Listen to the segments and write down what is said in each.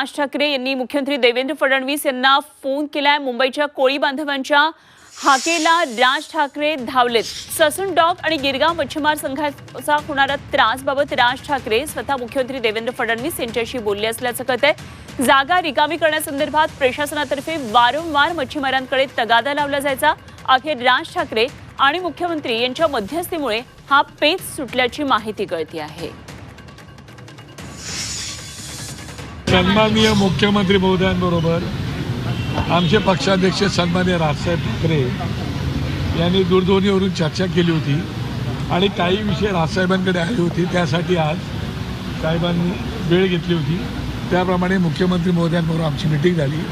राज ठाकरे यांनी मुख्यमंत्री देवेंद्र फडणवीस यांना फोन केलाय. मुंबईच्या कोळी बांधवांच्या हाकेला राज ठाकरे धावलेत. ससून डॉक आणि गिरगाव मच्छीमार संघाचा होणारा त्रासबाबत राज ठाकरे स्वतः मुख्यमंत्री देवेंद्र फडणवीस यांच्याशी बोलले असल्याचं कळत आहे. जागा रिकामी करण्यासंदर्भात प्रशासनातर्फे वारंवार मच्छीमारांकडे तगादा लावला जायचा. अखेर राज ठाकरे आणि मुख्यमंत्री यांच्या मध्यस्थीमुळे हा पेच सुटल्याची माहिती कळती आहे. सन्माननीय मुख्यमंत्री महोदयांबरोबर आमचे पक्षाध्यक्ष सन्माननीय राजसाहेब ठाकरे यांनी दूरध्वनीवरून चर्चा केली होती आणि काही विषय राजसाहेबांकडे आले होते त्यासाठी आज साहेबांनी वेळ घेतली होती. त्याप्रमाणे मुख्यमंत्री महोदयांबरोबर आमची मिटिंग झाली.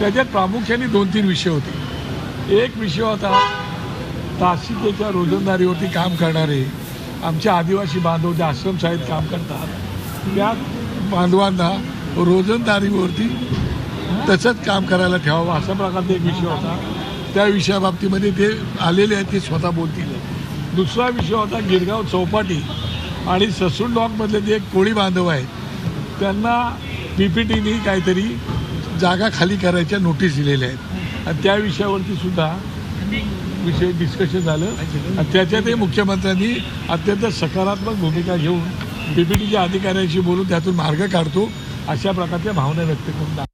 त्याच्यात प्रामुख्याने दोन तीन विषय होते. एक विषय होता तासिकेच्या रोजंदारीवरती काम करणारे आमचे आदिवासी बांधव जे आश्रमशाळेत काम करतात त्या बांधवांना रोजंदारीवरती तसंच काम करायला ठेवावं अशा प्रकारचा एक विषय होता. त्या विषयाबाबतीमध्ये ते आलेले आहेत ते स्वतः बोलतील. दुसरा विषय होता गिरगाव चौपाटी आणि ससून डॉकमधले जे कोळी बांधव आहेत त्यांना पी पी टीने काहीतरी जागा खाली करायच्या नोटीस दिलेल्या आहेत. आणि त्या विषयावरती सुद्धा विषय डिस्कशन झालं. आणि त्याच्यातही मुख्यमंत्र्यांनी अत्यंत सकारात्मक भूमिका घेऊन डी पी टीच्या अधिकाऱ्यांशी बोलून त्यातून मार्ग काढतो. अशा प्रकारच्या भावना व्यक्त करून